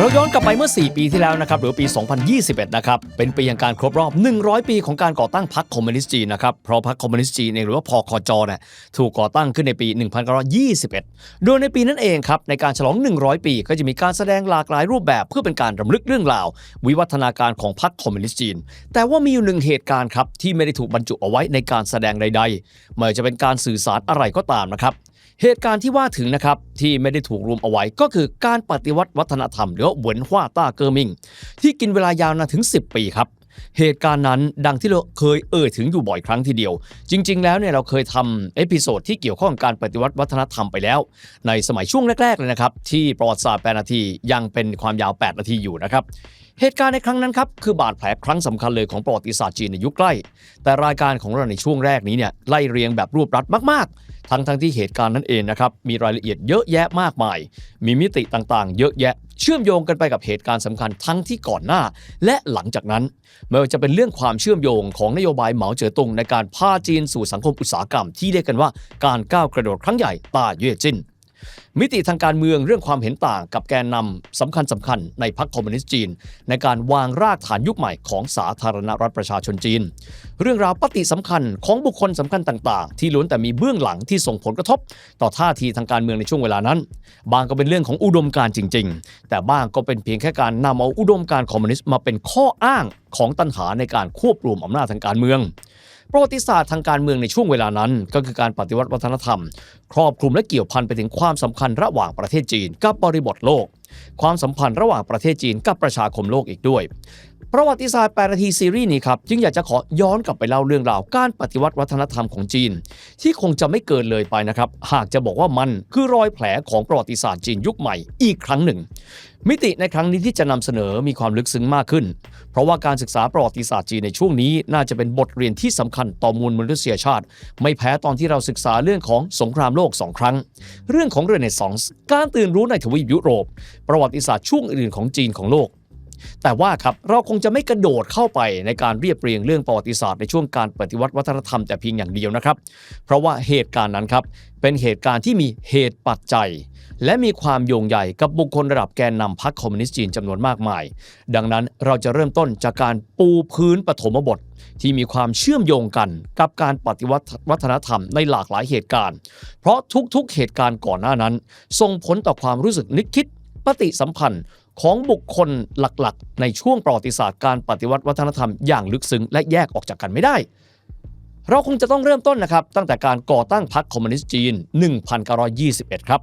เราย้อนกลับไปเมื่อ 4 ปีที่แล้วนะครับหรือปี 2021 นะครับเป็นปีแห่งการครบรอบ 100 ปีของการก่อตั้งพรรคคอมมิวนิสต์จีนนะครับเพราะพรรคคอมมิวนิสต์จีนเองหรือว่าพคจเนี่ยถูกก่อตั้งขึ้นในปี 1921 โดยในปีนั้นเองครับในการฉลอง 100 ปี ก็จะมีการแสดงหลากหลายรูปแบบ เพื่อเป็นการรำลึกเรื่องราว วิวัฒนาการของพรรคคอมมิวนิสต์จีน แต่ว่ามีอยู่หนึ่งเหตุการณ์ครับที่ไม่ได้ถูกบรรจุเอาไว้ในการแสดงใดๆไม่ว่าจะเป็นการสื่อสารอะไรก็ตามนะครับ เหตุการณ์ที่ว่าถึงนะครับ ที่ไม่ได้ถูกรวมเอาไว้ก็คือการปฏิวัติวัฒนธรรมหรือว่าเหวินฮวาต้าเกอร์มิงที่กินเวลายาวนานถึง 10 ปีครับเหตุการณ์นั้นดังที่เราเคยเอ่ยถึงอยู่บ่อยครั้งทีเดียว จริง ๆ แล้วเนี่ยเราเคยทำเอพิโซดที่เกี่ยวข้องกับการปฏิวัติวัฒนธรรมไปแล้ว ในสมัยช่วงแรก ๆ เลยนะครับ ที่ประวัติศาสตร์8นาทียังเป็นความยาว 8 นาทีอยู่นะครับ เหตุการณ์ในครั้งนั้นครับคือบาดแผลครั้งสำคัญเลยของประวัติศาสตร์จีนในยุคใกล้ แต่รายการของเราในช่วงแรกนี้เนี่ยไล่เรียงแบบรวบรัดมากๆ ทั้งทั้งที่เหตุการณ์นั้นเองนะครับมีรายละเอียดเยอะแยะมากมาย มีมิติต่างๆ เยอะแยะ เชื่อมโยงกันไปกับเหตุการณ์สำคัญทั้งที่ก่อนหน้า และหลังจากนั้นไม่ว่าจะเป็นเรื่องความเชื่อมโยงของนโยบายเหมาเจ๋อตงในการพาจีนสู่สังคมอุตสาหกรรมที่เรียกกันว่าการก้าวกระโดดครั้งใหญ่ตาเย่จิน มิติทางการเมืองเรื่องความเห็นต่างกับแกนนำสำคัญสำคัญในพรรคคอมมิวนิสต์จีน ในการวางรากฐานยุคใหม่ของสาธารณรัฐประชาชนจีน เรื่องราวปฏิสำคัญของบุคคลสำคัญต่าง ๆ ที่ล้วนแต่มีเบื้องหลังที่ส่งผลกระทบ ต่อท่าทีทางการเมืองในช่วงเวลานั้น บางก็เป็นเรื่องของอุดมการจริง ๆ แต่บ้างก็เป็นเพียงแค่การนำเอาอุดมการคอมมิวนิสต์มาเป็นข้ออ้างของตัณหาในการควบรวมอำนาจทางการเมือง ประวัติศาสตร์ทางการเมืองในช่วงเวลานั้น ก็คือการปฏิวัติวัฒนธรรม ครอบคลุมและเกี่ยวพันไปถึงความสำคัญระหว่างประเทศจีนกับบริบทโลก ความสัมพันธ์ระหว่างประเทศจีนกับประชาคมโลกอีกด้วย ประวัติศาสตร์8นาทีซีรีส์นี้ครับจึงอยากจะขอย้อนกลับไปเล่าเรื่องราวการปฏิวัติวัฒนธรรมของจีน ที่คงจะไม่เกินเลยไปนะครับ หากจะบอกว่ามันคือรอยแผลของประวัติศาสตร์จีนยุคใหม่อีกครั้งหนึ่ง มิติในครั้งนี้ที่จะนำเสนอมีความลึกซึ้งมากขึ้น เพราะว่าการศึกษาประวัติศาสตร์จีนในช่วงนี้ น่าจะเป็นบทเรียนที่สำคัญต่อมวลมนุษยชาติ ไม่แพ้ตอนที่เราศึกษาเรื่องของสงครามโลกสองครั้ง เรื่องของเรเนซองส์การตื่นรู้ในทวีปยุโรป ประวัติศาสตร์ช่วงอื่นของจีนของโลก แต่ว่าครับเราคงจะไม่กระโดดเข้าไปในการเรียบเรียงเรื่องประวัติศาสตร์ในช่วงการปฏิวัติวัฒนธรรมแต่เพียงอย่างเดียวนะครับ เพราะว่าเหตุการณ์นั้นครับเป็นเหตุการณ์ที่มีเหตุปัจจัย และมีความโยงใหญ่กับบุคคลระดับแกนนำพรรคคอมมิวนิสต์จีนจำนวนมากมาย ดังนั้นเราจะเริ่มต้นจากการปูพื้นปฐมบท ที่มีความเชื่อมโยงกันกับการปฏิวัติวัฒนธรรมในหลากหลายเหตุการณ์ เพราะทุกๆเหตุการณ์ก่อนหน้านั้น ส่งผลต่อความรู้สึกนึกคิดปฏิสัมพันธ์ ของบุคคลหลักๆ ในช่วงประวัติศาสตร์การปฏิวัติวัฒนธรรมอย่างลึกซึ้งและแยกออกจากกันไม่ได้ เราคงจะต้องเริ่มต้นนะครับ ตั้งแต่การก่อตั้งพรรคคอมมิวนิสต์จีน 1921 ครับ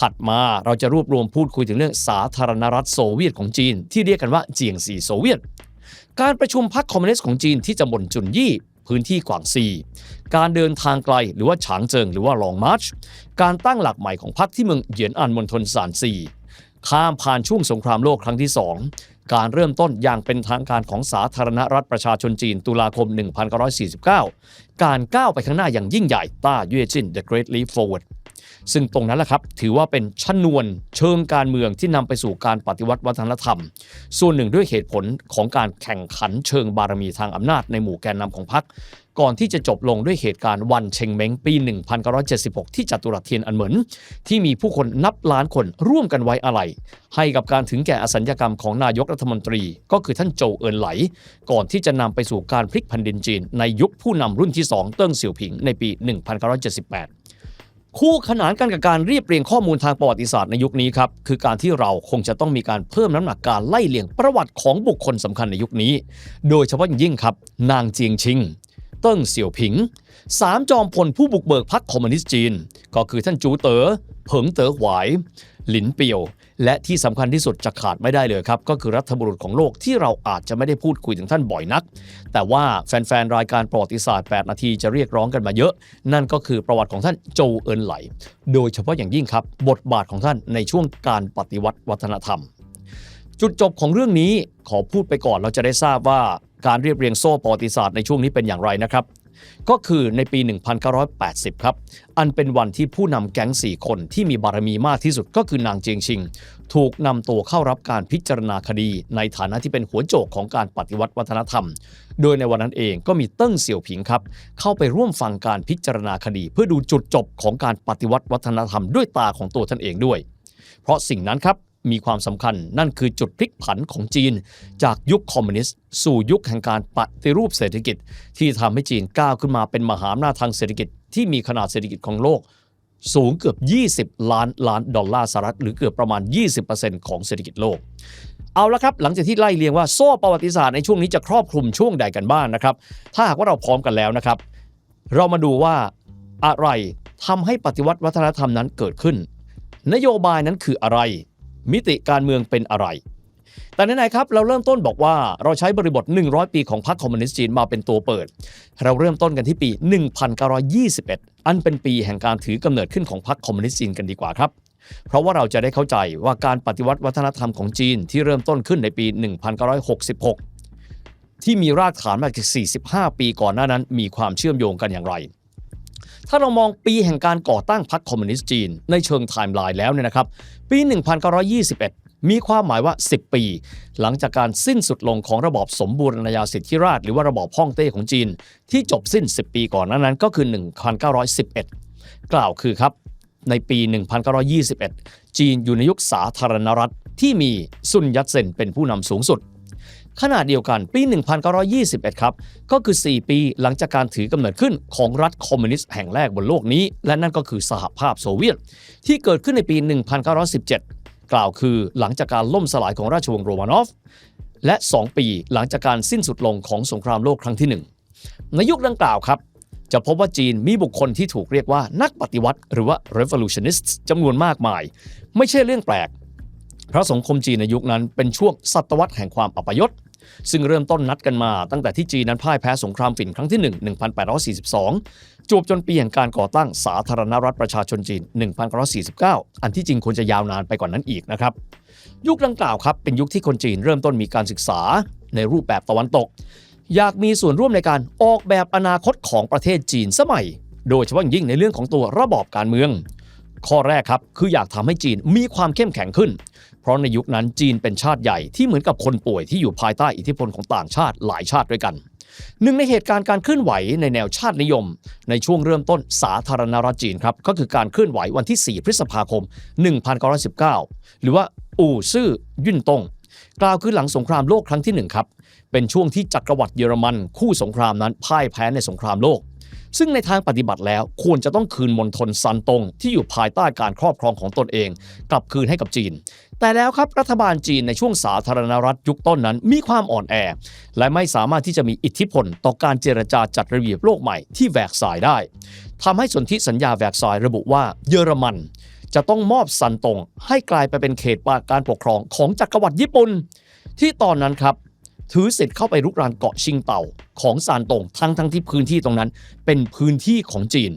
ถัดมาเราจะรวบรวมพูดคุยถึงเรื่องสาธารณรัฐโซเวียตของจีน ที่เรียกกันว่าเจียงซีโซเวียต การประชุมพรรคคอมมิวนิสต์ของจีนที่ตำบลจุนยี่พื้นที่กวางซี การเดินทางไกลหรือว่าฉางเจิงหรือว่าลองมาร์ช การตั้งหลักใหม่ของพรรคที่เมืองเหยียนอันมณฑลซานซี ข้ามผ่านช่วงสงครามโลกครั้งที่ 2 การเริ่มต้นอย่างเป็นทางการของสาธารณรัฐประชาชนจีนตุลาคม 1949 การก้าวไปข้างหน้าอย่างยิ่งใหญ่ต้าเย่จิน The Great Leap Forward ซึ่งตรงนั้นแหละครับ ถือว่าเป็นชนวนเชิงการเมืองที่นำไปสู่การปฏิวัติวัฒนธรรม ส่วนหนึ่งด้วยเหตุผลของการแข่งขันเชิงบารมีทางอำนาจในหมู่แกนนำของพรรค ก่อนที่จะจบลงด้วยเหตุการณ์วันเชงเม้งปี 1976 ที่จัตุรัสเทียนอันเหมินที่มีผู้คนนับล้านคนร่วมกันไว้อาลัยให้กับการถึงแก่อสัญญกรรมของนายกรัฐมนตรี ก็คือท่านโจเอินไหล ก่อนที่จะนำไปสู่การพลิกแผ่นดินจีน ในยุคผู้นำรุ่นที่ 2 เติ้งเสี่ยวผิงในปี 1978คู่ขนานกันกับการเรียบเรียงข้อมูลทางประวัติศาสตร์ในยุคนี้ครับ คือการที่เราคงจะต้องมีการเพิ่มน้ำหนักการไล่เลียงประวัติของบุคคลสำคัญในยุคนี้ โดยเฉพาะอย่างยิ่งครับ นางเจียงชิง เติ้งเสี่ยวผิงสามจอมพลผู้บุกเบิกพรรคคอมมิวนิสต์จีน ก็คือท่านจูเต๋อเผิงเต๋อหวายหลินเปียว และที่สำคัญที่สุดจะขาดไม่ได้เลยครับ ก็คือรัฐบุรุษของโลกที่เราอาจจะไม่ได้พูดคุยถึงท่านบ่อยนัก แต่ว่าแฟนๆ รายการประวัติศาสตร์ 8 นาทีจะเรียกร้องกันมาเยอะ นั่นก็คือประวัติของท่านโจเอินไหล โดยเฉพาะอย่างยิ่งครับ บทบาทของท่านในช่วงการปฏิวัติวัฒนธรรม จุดจบของเรื่องนี้ขอพูดไปก่อนเราจะได้ทราบว่า การเรียบเรียงโซ่ประวัติศาสตร์ในช่วงนี้เป็นอย่างไรนะครับ ก็คือในปี 1980 ครับ อันเป็นวันที่ผู้นำแก๊ง 4 คนที่มีบารมีมากที่สุดก็คือนางเจียงชิง ถูกนำตัวเข้ารับการพิจารณาคดี ในฐานะที่เป็นหัวโจกของการปฏิวัติวัฒนธรรม โดยในวันนั้นเองก็มีเติ้งเสี่ยวผิงครับ เข้าไปร่วมฟังการพิจารณาคดี เพื่อดูจุดจบของการปฏิวัติวัฒนธรรมด้วยตาของตัวท่านเองด้วย เพราะสิ่งนั้นครับ มีความสำคัญ นั่นคือจุดพลิกผันของจีน จากยุคคอมมิวนิสต์ สู่ยุคแห่งการปฏิรูปเศรษฐกิจ ที่ทำให้จีนก้าวขึ้นมาเป็นมหาอำนาจทางเศรษฐกิจที่มีขนาดเศรษฐกิจของโลก สูงเกือบ 20 ล้านล้านดอลลาร์สหรัฐหรือเกือบประมาณ 20%ของเศรษฐกิจโลกเอาละครับ หลังจากที่ไล่เรียงว่าโซ่ประวัติศาสตร์ในช่วงนี้จะครอบคลุมช่วงใดกันบ้างนะครับ ถ้าหากว่าเราพร้อมกันแล้วนะครับ เรามาดูว่าอะไรทำให้ปฏิวัติวัฒนธรรมนั้นเกิดขึ้น นโยบายนั้นคืออะไร มิติการเมืองเป็นอะไร แต่ไหนๆครับ เราเริ่มต้นบอกว่าเราใช้บริบท 100 ปีของพรรคคอมมิวนิสต์จีนมาเป็นตัวเปิด เราเริ่มต้นกันที่ปี 1921 อันเป็นปีแห่งการถือกำเนิดขึ้นของพรรคคอมมิวนิสต์จีนกันดีกว่าครับเพราะว่าเราจะได้เข้าใจว่าการปฏิวัติวัฒนธรรมของจีนที่เริ่มต้นขึ้นในปี 1966 ที่มีรากฐานมาจาก 45 ปีก่อนหน้านั้น มีความเชื่อมโยงกันอย่างไร ถ้าเรามองปีแห่งการก่อตั้งพรรคคอมมิวนิสต์จีน ในเชิงไทม์ไลน์แล้วเนี่ยนะครับ ปี 1921 มีความหมายว่า 10 ปี หลังจากการสิ้นสุดลงของระบอบสมบูรณาญาสิทธิราชหรือว่าระบอบฮ่องเต้ของจีน ที่จบสิ้น 10 ปีก่อนน้านั้นก็คือ 1911 กล่าวคือครับในปี 1921 จีนอยู่ในยุคสาธารณรัฐที่มีซุนยัตเซนเป็นผู้นำสูงสุด ขณะเดียวกันปี 1921 ครับ ก็คือ 4 ปีหลังจากการถือกำเนิดขึ้นของรัฐคอมมิวนิสต์แห่งแรกบนโลกนี้ และนั่นก็คือสหภาพโซเวียต ที่เกิดขึ้นในปี 1917 กล่าวคือหลังจากการล่มสลายของราชวงศ์โรมานอฟ และ 2 ปีหลังจากการสิ้นสุดลงของสงครามโลกครั้งที่ 1 ในยุคดังกล่าวครับ จะพบว่าจีนมีบุคคลที่ถูกเรียกว่านักปฏิวัติ หรือว่า revolutionists จำนวนมากมาย ไม่ใช่เรื่องแปลก เพราะสังคมจีนในยุคนั้นเป็นช่วงศตวรรษแห่งความอัปยศซึ่งเริ่มต้นนัดกันมาตั้งแต่ที่จีนนั้นพ่ายแพ้สงครามฝิ่นครั้งที่ 1 1842 จวบจนปีแห่งการก่อตั้งสาธารณรัฐประชาชนจีน 1949 อันที่จริงควรจะยาวนานไปกว่านั้นอีกนะครับ ยุคดังกล่าวครับ เป็นยุคที่คนจีนเริ่มต้นมีการศึกษาในรูปแบบตะวันตก อยากมีส่วนร่วมในการออกแบบอนาคตของประเทศจีนสมัย โดยเฉพาะอย่างยิ่งในเรื่องของตัวระบอบการเมือง ข้อแรกครับคืออยากทำให้จีนมีความเข้มแข็งขึ้น ราะในยุคนั้นจีนเป็นชาติใหญ่ที่เหมือนกับคนป่วยที่อยู่ภายใต้อิทธิพลของต่างชาติหลายชาติด้วยกันหนึ่งในเหตุการณ์การเคลื่อนไหวในแนวชาตินิยม ในช่วงเริ่มต้นสาธารณรัฐจีนครับก็คือการเคลื่อนไหววันที่ 4 พฤษภาคม 1919 หรือว่าอู่ซื่อยุ่นตงกล่าวคือหลังสงครามโลกครั้งที่หนึ่งครับเป็นช่วงที่จักรวรรดิเยอรมัน คู่สงครามนั้นพ่ายแพ้ในสงครามโลก ซึ่งในทางปฏิบัติแล้วควรจะต้องคืนมณฑลซันตงที่อยู่ภายใต้การครอบครองของตนเอง กลับคืนให้กับจีน แต่แล้วครับรัฐบาลจีนในช่วงสาธารณรัฐยุคต้นนั้น มีความอ่อนแอ และไม่สามารถที่จะมีอิทธิพลต่อการเจรจาจัดระเบียบโลกใหม่ที่แวกสายได้ทำให้สนธิสัญญาแวกสายระบุว่าเยอรมัน จะต้องมอบซันตงให้กลายไปเป็นเขตปากการปกครองของจักรวรรดิญี่ปุ่นที่ตอนนั้นครับถือสิทธิ์เข้าไปรุกรานเกาะชิงเต่าของซานตงทั้งทั้งที่พื้นที่ตรงนั้น เป็นพื้นที่ของจีน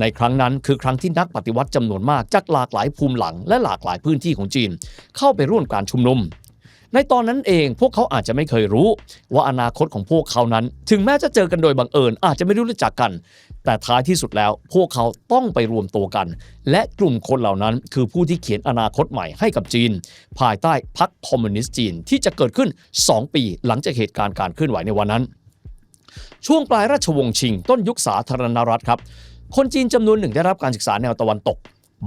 ในครั้งนั้นคือครั้งที่นักปฏิวัติจำนวนมากจากหลากหลายภูมิหลังและหลากหลายพื้นที่ของจีน เข้าไปร่วมการชุมนุม ในตอนนั้นเองพวกเขาอาจจะไม่เคยรู้ ว่าอนาคตของพวกเขานั้น ถึงแม้จะเจอกันโดยบังเอิญอาจจะไม่รู้จักกัน แต่ท้ายที่สุดแล้วพวกเขาต้องไปรวมตัวกัน และกลุ่มคนเหล่านั้น คือผู้ที่เขียนอนาคตใหม่ให้กับจีน ภายใต้พรรคคอมมิวนิสต์จีนที่จะเกิดขึ้น 2 ปี หลังจากเหตุการณ์การเคลื่อนไหวในวันนั้นช่วงปลายราชวงศ์ชิงต้นยุคสาธารณรัฐครับ คนจีนจำนวนหนึ่งได้รับการศึกษาแนวตะวันตก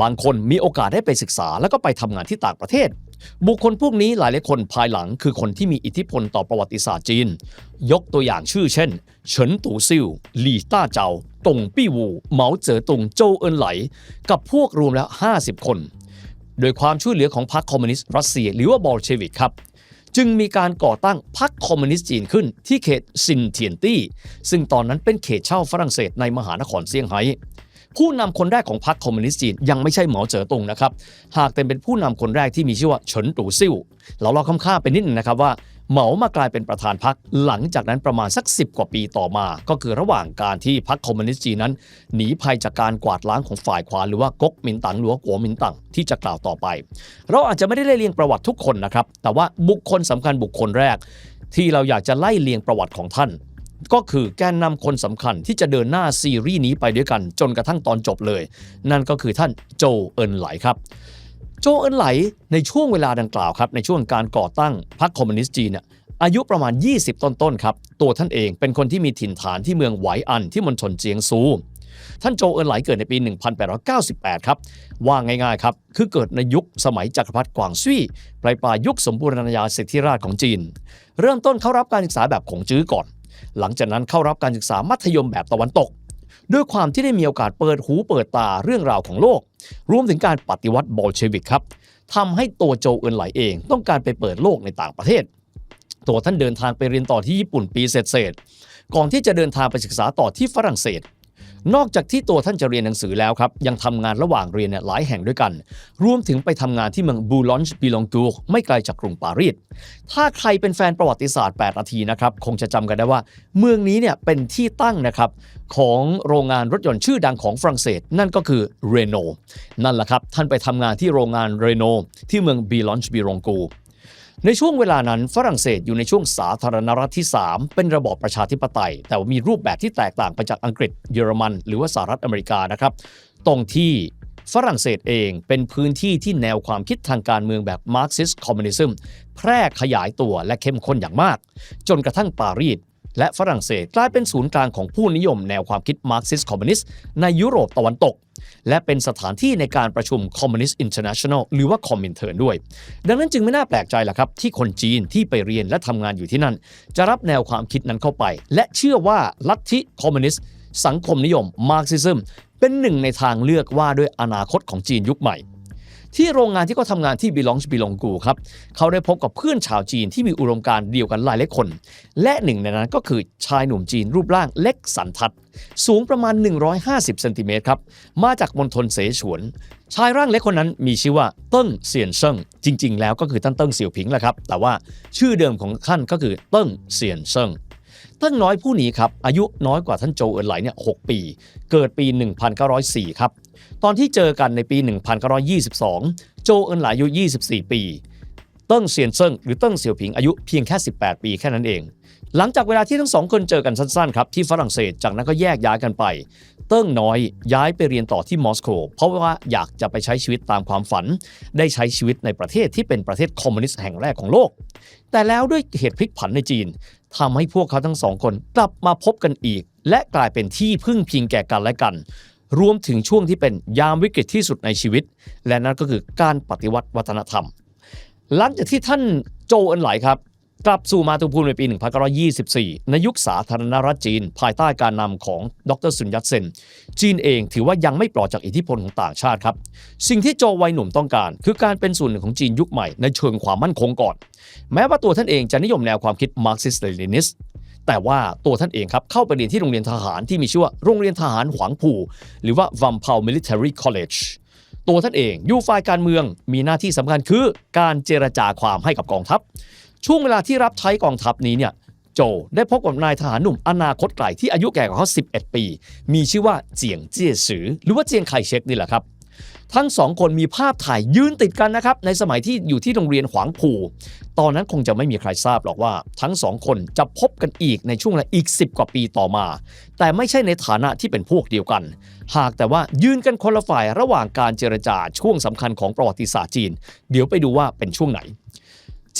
บางคนมีโอกาสได้ไปศึกษาแล้วก็ไปทำงานที่ต่างประเทศ บุคคลพวกนี้หลายหลายคนภายหลังคือคนที่มีอิทธิพลต่อประวัติศาสตร์จีน ยกตัวอย่างชื่อเช่น เฉินตู่ซิ่วหลี่ต้าเจาตงปี้วูเหมาเจ๋อตุงโจเอินไหล กับพวกรวมแล้ว 50 คน โดยความช่วยเหลือของพรรคคอมมิวนิสต์รัสเซียหรือว่าบอลเชวิกครับ จึงมีการก่อตั้งพรรคคอมมิวนิสต์จีนขึ้นที่เขตซินเทียนตี้ซึ่งตอนนั้นเป็นเขตเช่าฝรั่งเศสในมหานครเซี่ยงไฮ้ผู้นำคนแรกของพรรคคอมมิวนิสต์จีนยังไม่ใช่เหมาเจ๋อตงนะครับ หากแต่เป็นผู้นำคนแรกที่มีชื่อว่าเฉินตู่ซิ่ว เราลองคำค่าไปนิดนึงนะครับว่า เหมามากลายเป็นประธานพรรคหลังจากนั้นประมาณสัก 10 กว่าปีต่อมา ก็คือระหว่างการที่พรรคคอมมิวนิสต์จีนนั้น หนีภัยจากการกวาดล้างของฝ่ายขวาหรือว่าก๊กมินตั๋งหรือว่ากัวมินตั๋งที่จะกล่าวต่อไป เราอาจจะไม่ได้ไล่เรียงประวัติทุกคนนะครับ แต่ว่าบุคคลสำคัญบุคคลแรก ที่เราอยากจะไล่เรียงประวัติของท่าน ก็คือแกนนำคนสำคัญที่จะเดินหน้าซีรีส์นี้ไปด้วยกันจนกระทั่งตอนจบเลย นั่นก็คือท่านโจเอินไหลครับ โจเอินไหลในช่วงเวลาดังกล่าวครับในช่วงการก่อตั้งพรรคคอมมิวนิสต์จีนเนี่ยอายุประมาณ 20 ต้นๆครับ ตัวท่านเองเป็นคนที่มีถิ่นฐานที่เมืองไหวอันที่มณฑลเจียงซู ท่านโจเอินไหลเกิดในปี 1898 ครับ ว่าง่ายๆครับ คือเกิดในยุคสมัยจักรพรรดิกวางซุยปลายปลายยุคสมบูรณาญาสิทธิราชของจีน เริ่มต้นเข้ารับการศึกษาแบบของจื้อก่อน หลังจากนั้นเข้ารับการศึกษามัธยมแบบตะวันตก ด้วยความที่ได้มีโอกาสเปิดหูเปิดตาเรื่องราวของโลก รวมถึงการปฏิวัติบอลเชวิกครับทำให้ตัวโจเอินไหลเอง ต้องการไปเปิดโลกในต่างประเทศ ตัวท่านเดินทางไปเรียนต่อที่ญี่ปุ่นปีเศษก่อนที่จะเดินทางไปศึกษาต่อที่ฝรั่งเศส นอกจากที่ตัวท่านจะเรียนหนังสือแล้วครับ ยังทำงานระหว่างเรียนเนี่ยหลายแห่งด้วยกัน รวมถึงไปทำงานที่เมืองบูลอนช์บิลองกูไม่ไกลจากกรุงปารีส ถ้าใครเป็นแฟนประวัติศาสตร์ 8 นาทีนะครับ คงจะจำกันได้ว่า เมืองนี้เนี่ยเป็นที่ตั้งนะครับของโรงงานรถยนต์ชื่อดังของฝรั่งเศส นั่นก็คือเรโนนั่นแหละครับ ท่านไปทำงานที่โรงงานเรโนที่เมืองบีลอนช์บิลองกู ในช่วงเวลานั้นฝรั่งเศสอยู่ในช่วงสาธารณรัฐที่ 3 เป็นระบอบประชาธิปไตย แต่ว่ามีรูปแบบที่แตกต่างไปจากอังกฤษเยอรมัน หรือว่าสหรัฐอเมริกานะครับ ตรงที่ฝรั่งเศสเองเป็นพื้นที่ที่แนวความคิดทางการเมืองแบบมาร์กซิสคอมมิวนิซึมแพร่ขยายตัวและเข้มข้นอย่างมาก จนกระทั่งปารีสและฝรั่งเศสกลายเป็นศูนย์กลางของผู้นิยมแนวความคิดมาร์กซิสคอมมิวนิสต์ในยุโรปตะวันตก และเป็นสถานที่ในการประชุมคอมมิวนิสต์อินเตอร์เนชั่นแนลหรือว่าคอมมินเทิร์นด้วย ดังนั้นจึงไม่น่าแปลกใจล่ะครับ ที่คนจีนที่ไปเรียนและทำงานอยู่ที่นั่น จะรับแนวความคิดนั้นเข้าไป และเชื่อว่าลัทธิคอมมิวนิสต์สังคมนิยมมาร์กซิซึมเป็นหนึ่งในทางเลือกว่าด้วยอนาคตของจีนยุคใหม่ ที่โรงงานที่เขาทำงานที่บิลองบิลองกูครับเขาได้พบกับเพื่อนชาวจีนที่มีอุดมการณ์เดียวกันหลายหลายคน และหนึ่งในนั้นก็คือชายหนุ่มจีนรูปร่างเล็กสันทัด สูงประมาณ 150เซนติเมตรครับมาจากมณฑลเสฉวน ชายร่างเล็กคนนั้นมีชื่อว่าเติ้งเซียนเซิงจริง ๆ แล้วก็คือท่านเติ้งเสี่ยวผิงแหละครับแต่ว่าชื่อเดิมของท่านก็คือเติ้งเซียนเซิง เติ้งน้อยผู้นี้ครับอายุน้อยกว่าท่านโจเอินไหลเนี่ย6ปี เกิดปี 1904 ครับตอนที่เจอกันในปี 1922 โจเอินไหลอายุ 24 ปีเติ้งเซียนเซิงหรือเติ้งเสี่ยวผิงอายุเพียงแค่ 18 ปีแค่นั้นเอง หลังจากเวลาที่ทั้งสองคนเจอกันสั้นๆครับที่ฝรั่งเศสจากนั้นก็แยกย้ายกันไป เติ้งน้อยย้ายไปเรียนต่อที่มอสโกเพราะว่าอยากจะไปใช้ชีวิตตามความฝัน ได้ใช้ชีวิตในประเทศที่เป็นประเทศคอมมิวนิสต์แห่งแรกของโลก แต่แล้วด้วยเหตุพลิกผันในจีน ทำให้พวกเขาทั้งสองคนกลับมาพบกันอีก และกลายเป็นที่พึ่งพิงแก่กันและกัน รวมถึงช่วงที่เป็นยามวิกฤตที่สุดในชีวิต และนั่นก็คือการปฏิวัติวัฒนธรรม หลังจากที่ท่านโจเอินไหลครับ กลับสู่มาตุภูมิในปี 1924 ในยุคสาธารณรัฐจีน ภายใต้การนำของดรซุนยัตเซน จีนเองถือว่ายังไม่ปลอดจากอิทธิพลของต่างชาติครับ สิ่งที่โจวัยหนุ่มต้องการ คือการเป็นส่วนหนึ่งของจีนยุคใหม่ในเชิงความมั่นคงก่อน แม้ว่าตัวท่านเองจะนิยมแนวความคิดมาร์กซิสต์เลนินิสแต่ว่าตัวท่านเองครับ เข้าไปเรียนที่โรงเรียนทหารที่มีชื่อว่าโรงเรียนทหารหวางผู่หรือว่า Vam Pao Military College ตัวท่านเองอยู่ฝ่ายการเมืองมีหน้าที่สำคัญคือการเจรจาความให้กับกองทัพ ช่วงเวลาที่รับใช้กองทัพนี้เนี่ยโจได้พบกับนายทหารหนุ่มอนาคตไกลที่อายุแก่กว่าเขา 11 ปี มีชื่อว่าเจียงเจี้ยสือ หรือว่าเจียงไคเชกนี่แหละครับ ทั้งสองคนมีภาพถ่ายยืนติดกันนะครับ ในสมัยที่อยู่ที่โรงเรียนขวางผู่ตอนนั้นคงจะไม่มีใครทราบหรอกว่า ทั้งสองคนจะพบกันอีกในช่วงเวลาอีก 10 กว่าปีต่อมา แต่ไม่ใช่ในฐานะที่เป็นพวกเดียวกัน หากแต่ว่ายืนกันคนละฝ่ายระหว่างการเจรจาช่วงสำคัญของประวัติศาสตร์จีน เดี๋ยวไปดูว่าเป็นช่วงไหน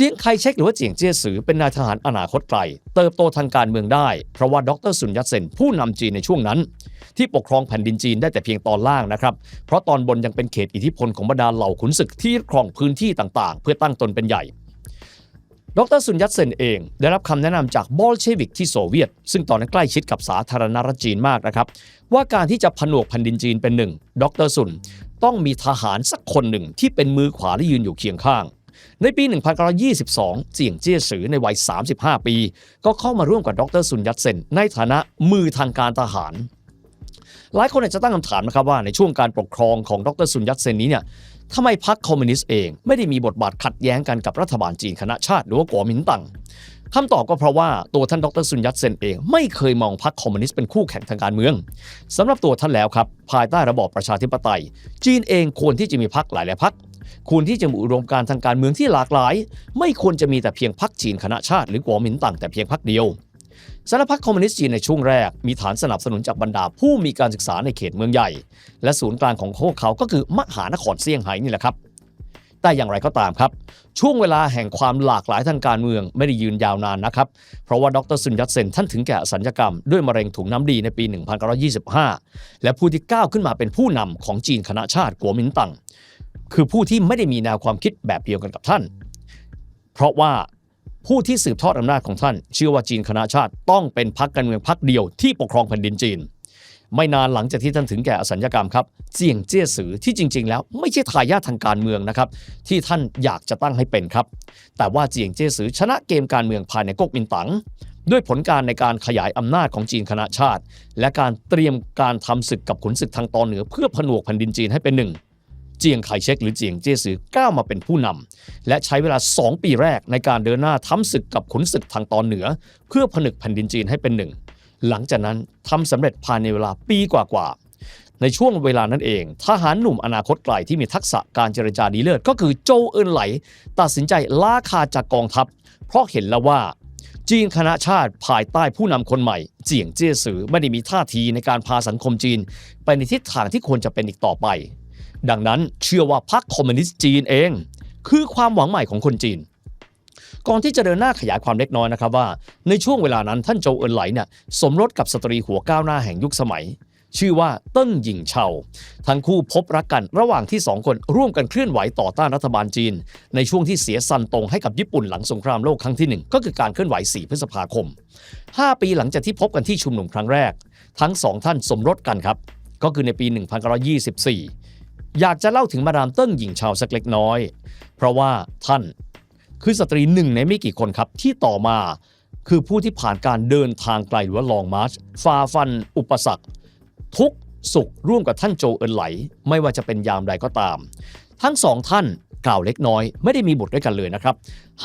จียงไคเชกหรือว่าเจียงเจี้ยสือเป็นนายทหารอนาคตไกล เติบโตทางการเมืองได้ เพราะว่าดรซุนยัตเซนผู้นำจีนในช่วงนั้น ที่ปกครองแผ่นดินจีนได้แต่เพียงตอนล่างนะครับ เพราะตอนบนยังเป็นเขตอิทธิพลของบรรดาเหล่าขุนศึกที่ครองพื้นที่ต่างๆ เพื่อตั้งตนเป็นใหญ่ดรซุนยัตเซนเองได้รับคำแนะนำจากบอลเชวิกที่โซเวียต ซึ่งตอนนั้นใกล้ชิดกับสาธารณรัฐจีนมากนะครับ ว่าการที่จะผนวกแผ่นดินจีนเป็นหนึ่งดรซุนต้องมีทหารสักคนหนึ่งที่เป็นมือขวาที่ยืนอยู่เคียงข้าง ในปี 1922 เจียงเจี้ยสือในวัย 35 ปี ก็เข้ามาร่วมกับดรซุนยัตเซนในฐานะมือทางการทหาร หลายคนอาจจะตั้งคำถามนะครับว่าในช่วงการปกครองของดรซุนยัตเซนนี้เนี่ยทำไมพรรคคอมมิวนิสต์เองไม่ได้มีบทบาทขัดแย้งกันกับรัฐบาลจีนคณะชาติหรือว่ากัวหมินตังคำตอบก็เพราะว่าตัวท่านดรซุนยัตเซนเองไม่เคยมองพรรคคอมมิวนิสต์เป็นคู่แข่งทางการเมืองสำหรับตัวท่านแล้วครับ ภายใต้ระบอบประชาธิปไตย จีนเองควรที่จะมีพรรคหลายๆพรรค ควรที่จะมีอุดมการทางการเมืองที่หลากหลาย ไม่ควรจะมีแต่เพียงพรรคจีนคณะชาติหรือกัวหมินตั๋งแต่เพียงพรรคเดียวสารพัดคอมมิวนิสต์จีนในช่วงแรก มีฐานสนับสนุนจากบรรดาผู้มีการศึกษาในเขตเมืองใหญ่ และศูนย์กลางของพวกเขาก็คือมหานครเซี่ยงไฮ้นี่แหละครับ แต่อย่างไรก็ตามครับ ช่วงเวลาแห่งความหลากหลายทางการเมืองไม่ได้ยืนยาวนานนะครับ เพราะว่าดรซุนยัตเซนท่านถึงแก่สัญญกรรมด้วยมะเร็งถุงน้ำดีในปี 1925 และผู้ที่ก้าวขึ้นมาเป็นผู้นำของจีนคณะชาติกัวมินตั๋ง คือผู้ที่ไม่ได้มีแนวความคิดแบบเดียวกันกับท่าน เพราะว่าผู้ที่สืบทอดอำนาจของท่าน เชื่อว่าจีนคณะชาติต้องเป็นพรรคการเมืองพรรคเดียวที่ปกครองแผ่นดินจีน ไม่นานหลังจากที่ท่านถึงแก่อสัญญกรรมครับเจียงเจี้ยสือที่จริง ๆ แล้วไม่ใช่ทายาททางการเมืองนะครับที่ท่านอยากจะตั้งให้เป็นครับ แต่ว่าเจียงเจี้ยสือชนะเกมการเมืองภายในก๊กมินตั๋งด้วยผลการในการขยายอำนาจของจีนคณะชาติ และการเตรียมการทำศึกกับขุนศึกทางตอนเหนือเพื่อผนวกแผ่นดินจีนให้เป็นหนึ่ง เจียงไคเชกหรือเจียงเจี้ยสือก้าวมาเป็นผู้นำและใช้เวลา 2 ปีแรกในการเดินหน้าทำศึกกับขุนศึกทางตอนเหนือ เพื่อผนึกแผ่นดินจีนให้เป็นหนึ่ง หลังจากนั้นทำสำเร็จภายในเวลาปีกว่าๆในช่วงเวลานั้นเอง ทหารหนุ่มอนาคตไกลที่มีทักษะการเจรจาดีเลิศก็คือโจเอินไหล ตัดสินใจล่าคาจากกองทัพ เพราะเห็นแล้วว่าจีนคณะชาติภายใต้ผู้นำคนใหม่ เจียงเจี้ยสือไม่ได้มีท่าทีในการพาสังคมจีน ไปในทิศทางที่ควรจะเป็นอีกต่อไป ดังนั้นเชื่อว่าพรรคคอมมิวนิสต์จีนเอง คือความหวังใหม่ของคนจีนก่อนที่จะเดินหน้าขยายความเล็กน้อยนะครับว่า ในช่วงเวลานั้นท่านโจเอินไหลเนี่ยสมรสกับสตรีหัวก้าวหน้าแห่งยุคสมัย ชื่อว่าเติ้งหยิงเฉาทั้งคู่พบรักกันระหว่างที่สองคนร่วมกันเคลื่อนไหวต่อต้านรัฐบาลจีน ในช่วงที่เสียซันตงให้กับญี่ปุ่นหลังสงครามโลกครั้งที่หนึ่งก็คือการเคลื่อนไหว 4 พฤษภาคม 5 ปีหลังจากที่พบกันที่ชุมนุมครั้งแรก ทั้งสองท่านสมรสกันครับก็คือในปี 1924 อยากจะเล่าถึงมาดามเติ้งหญิงชาวสักเล็กน้อย เพราะว่าท่านคือสตรีหนึ่งในไม่กี่คนครับที่ต่อมาคือผู้ที่ผ่านการเดินทางไกลหรือว่าลองมาร์ชฝ่าฟัน อุปสรรค ทุกสุขร่วมกับท่านโจเอินไหล ไม่ว่าจะเป็นยามใดก็ตาม ทั้งสองท่านกล่าวเล็กน้อย ไม่ได้มีบุตรด้วยกันเลยนะครับ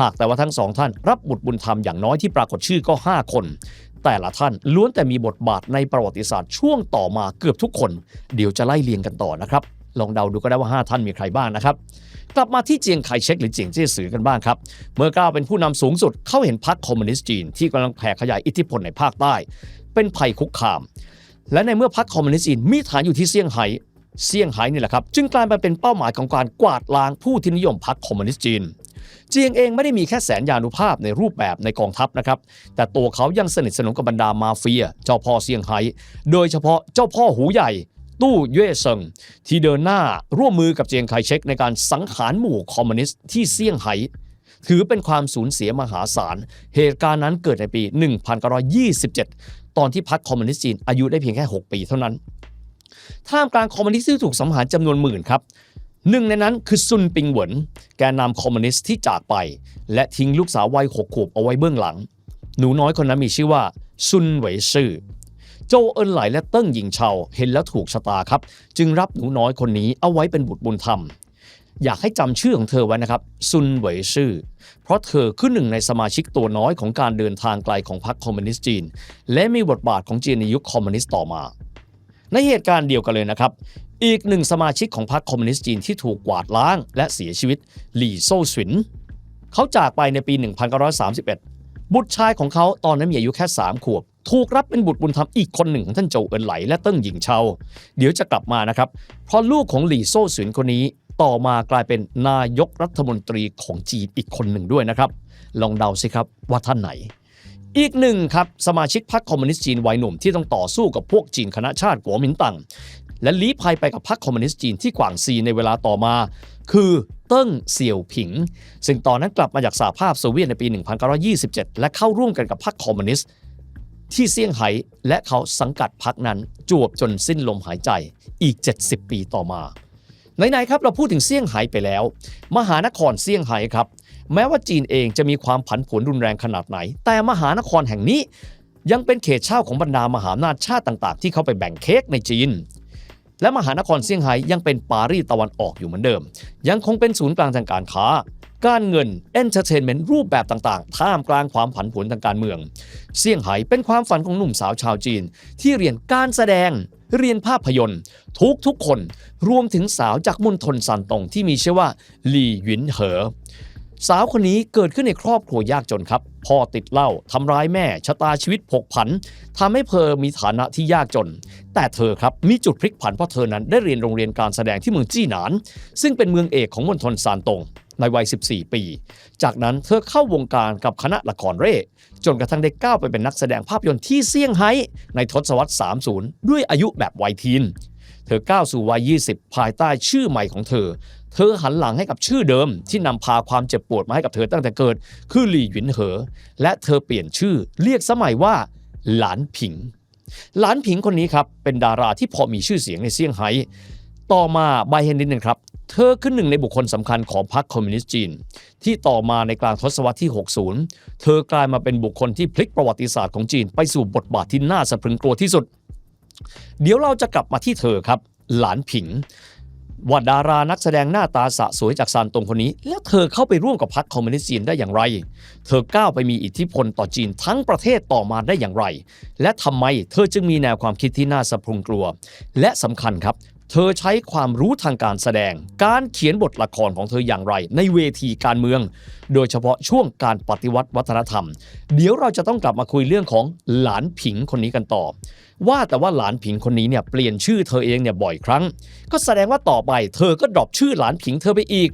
หากแต่ว่าทั้งสองท่านรับบุตรบุญธรรมอย่างน้อยที่ปรากฏชื่อก็ 5 คน แต่ละท่านล้วนแต่มีบทบาทในประวัติศาสตร์ช่วงต่อมาเกือบทุกคน เดี๋ยวจะไล่เรียงกันต่อนะครับ ลองเดาดูก็ได้ว่า 5 ท่านมีใครบ้างนะครับ กลับมาที่เจียงไคเชกหรือเจียงเจี้ยสือกันบ้างครับ เมื่อก้าวเป็นผู้นำสูงสุดเข้าเห็นพรรคคอมมิวนิสต์จีนที่กำลังแผ่ขยายอิทธิพลในภาคใต้ เป็นภัยคุกคาม และในเมื่อพรรคคอมมิวนิสต์จีนมีฐานอยู่ที่เซี่ยงไฮ้เซี่ยงไฮ้นี่แหละครับจึงกลายมาเป็นเป้าหมายของการกวาดล้างผู้ที่นิยมพรรคคอมมิวนิสต์จีนเจียงเองไม่ได้มีแค่แสนยานุภาพในรูปแบบในกองทัพนะครับ แต่ตัวเขายังสนิทสนมกับบรรดามาเฟีย เจ้าพ่อเซี่ยงไฮ้ โดยเฉพาะเจ้าพ่อหูใหญ่ ตู้เย่เซิงที่เดินหน้าร่วมมือกับเจียงไคเชกในการสังหารหมู่คอมมิวนิสต์ที่เซี่ยงไฮ้ถือเป็นความสูญเสียมหาศาล เหตุการณ์นั้นเกิดในปี 1927 ตอนที่พรรคคอมมิวนิสต์จีนอายุได้เพียงแค่ 6 ปีเท่านั้น ท่ามกลางคอมมิวนิสต์ที่ถูกสังหารจำนวนหมื่นครับ หนึ่งในนั้นคือซุนปิงเหวิน แกนนำคอมมิวนิสต์ที่จากไป และทิ้งลูกสาววัยหกขวบเอาไว้เบื้องหลัง หนูน้อยคนนั้นมีชื่อว่าซุนเหวยซื่อ โจเอินไหลและเติ้งหญิงเชาเห็นแล้วถูกชะตาครับ จึงรับหนูน้อยคนนี้เอาไว้เป็นบุตรบุญธรรม อยากให้จำชื่อของเธอไว้นะครับ ซุนเหวยซื่อ เพราะเธอคือหนึ่งในสมาชิกตัวน้อยของการเดินทางไกลของพรรคคอมมิวนิสต์จีน และมีบทบาทของจีนในยุคคอมมิวนิสต์ต่อมา ในเหตุการณ์เดียวกันเลยนะครับ อีกหนึ่งสมาชิกของพรรคคอมมิวนิสต์จีนที่ถูกกวาดล้าง และเสียชีวิตหลี่โซ่สวินเขาจากไปในปี 1931 บุตรชายของเขาตอนนั้นมีอายุแค่ 3 ขวบ ถูกรับเป็นบุตรบุญธรรมอีกคนหนึ่งของท่านโจเอินไหลและเติ้งหญิงเชาเดี๋ยวจะกลับมานะครับ เพราะลูกของหลี่โซ่สวินคนนี้ต่อมากลายเป็นนายกรัฐมนตรีของจีนอีกคนหนึ่งด้วยนะครับ ลองเดาสิครับว่าท่านไหน อีกหนึ่งครับสมาชิกพรรคคอมมิวนิสต์จีนวัยหนุ่มที่ต้องต่อสู้กับพวกจีนคณะชาติกัวหมินตั๋งและลี้ภัยไปกับพรรคคอมมิวนิสต์จีนที่กวางซีในเวลาต่อมา คือเติ้งเสี่ยวผิง ซึ่งตอนนั้นกลับมาจากสหภาพโซเวียตในปี 1927 และเข้าร่วมกันกับพรรคคอมมิวนิสต์ ที่เซี่ยงไฮ้และเขาสังกัดพรรคนั้นจวบจนสิ้นลมหายใจอีก 70 ปีต่อมาไหนๆครับเราพูดถึงเซี่ยงไฮ้ไปแล้ว มหานครเซี่ยงไฮ้ครับ แม้ว่าจีนเองจะมีความผันผวนรุนแรงขนาดไหน แต่มหานครแห่งนี้ ยังเป็นเขตเช่าของบรรดามหาอำนาจชาติต่าง ๆ ที่เข้าไปแบ่งเค้กในจีน และมหานครเซี่ยงไฮ้ยังเป็นปารีสตะวันออกอยู่เหมือนเดิม ยังคงเป็นศูนย์กลางทางการค้า การเงินเอนเตอร์เทนเมนต์รูปแบบต่างๆ ท่ามกลางความผันผวนทางการเมือง เซี่ยงไฮ้เป็นความฝันของหนุ่มสาวชาวจีน ที่เรียนการแสดง เรียนภาพยนตร์ ทุกทุกคนรวมถึงสาวจากมณฑลซันตงที่มีชื่อว่าหลี่หวินเหอ สาวคนนี้เกิดขึ้นในครอบครัวยากจนครับ พ่อติดเหล้าทำร้ายแม่ชะตาชีวิตผกผันทำให้เธอมีฐานะที่ยากจน แต่เธอครับมีจุดพลิกผันเพราะเธอนั้นได้เรียนโรงเรียนการแสดงที่เมืองจี้หนาน ซึ่งเป็นเมืองเอกของมณฑลซานตง ในวัย 14 ปี จากนั้นเธอเข้าวงการกับคณะละครเร่ จนกระทั่งได้ก้าวไปเป็นนักแสดงภาพยนตร์ที่เซี่ยงไฮ้ในทศวรรษ 30 ด้วยอายุแบบวัยทีน เธอก้าวสู่วัย 20 ภายใต้ชื่อใหม่ของเธอ เธอหันหลังให้กับชื่อเดิมที่นำพาความเจ็บปวดมาให้กับเธอตั้งแต่เกิด คือหลี่หวินเหอ และเธอเปลี่ยนชื่อเรียกสมัยว่า หลานผิง หลานผิงคนนี้ครับเป็นดาราที่พอมีชื่อเสียงในเซี่ยงไฮ้ต่อมาใบเฮนนิดนึงครับ เธอคือหนึ่งในบุคคลสำคัญของพรรคคอมมิวนิสต์จีน ที่ต่อมาในกลางทศวรรษที่ 60 เธอกลายมาเป็นบุคคลที่พลิกประวัติศาสตร์ของจีน ไปสู่บทบาทที่น่าสะพรึงกลัวที่สุด เดี๋ยวเราจะกลับมาที่เธอครับ หลานผิงว่าดารานักแสดงหน้าตาสะสวยจากซานตงคนนี้ แล้วเธอเข้าไปร่วมกับพรรคคอมมิวนิสต์จีนได้อย่างไร เธอก้าวไปมีอิทธิพลต่อจีนทั้งประเทศต่อมาได้อย่างไร และทำไมเธอจึงมีแนวความคิดที่น่าสะพรึงกลัว และสำคัญครับ เธอใช้ความรู้ทางการแสดง การเขียนบทละครของเธออย่างไร ในเวทีการเมือง โดยเฉพาะช่วงการปฏิวัติวัฒนธรรม เดี๋ยวเราจะต้องกลับมาคุยเรื่องของหลานผิงคนนี้กันต่อ ว่าแต่ว่าหลานผิงคนนี้เนี่ยเปลี่ยนชื่อเธอเองเนี่ยบ่อยครั้ง ก็แสดงว่าต่อไป เธอก็ดรอปชื่อหลานผิงเธอไปอีก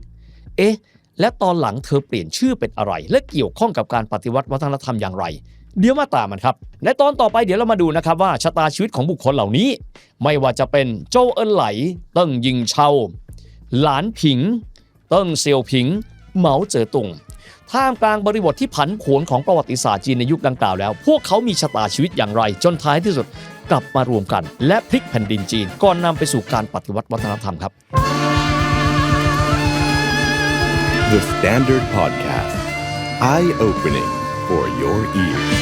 เอ๊ะและตอนหลังเธอเปลี่ยนชื่อเป็นอะไร และเกี่ยวข้องกับการปฏิวัติวัฒนธรรมอย่างไร เดี๋ยวมาตามมันครับ ในตอนต่อไปเดี๋ยวเรามาดูนะครับว่าชะตาชีวิตของบุคคลเหล่านี้ ไม่ว่าจะเป็นโจเอินไหล เติ้งยิงเชาหลานผิง เติ้งเซียวผิง เหมาเจ๋อตุงท่ามกลางบริบทที่ผันผวนของประวัติศาสตร์จีนในยุคดังกล่าวแล้ว พวกเขามีชะตาชีวิตอย่างไร จนท้ายที่สุดกลับมารวมกัน และพลิกแผ่นดินจีน ก่อนนำไปสู่การปฏิวัติวัฒนธรรมครับ The Standard Podcast. Eye opening for your ears.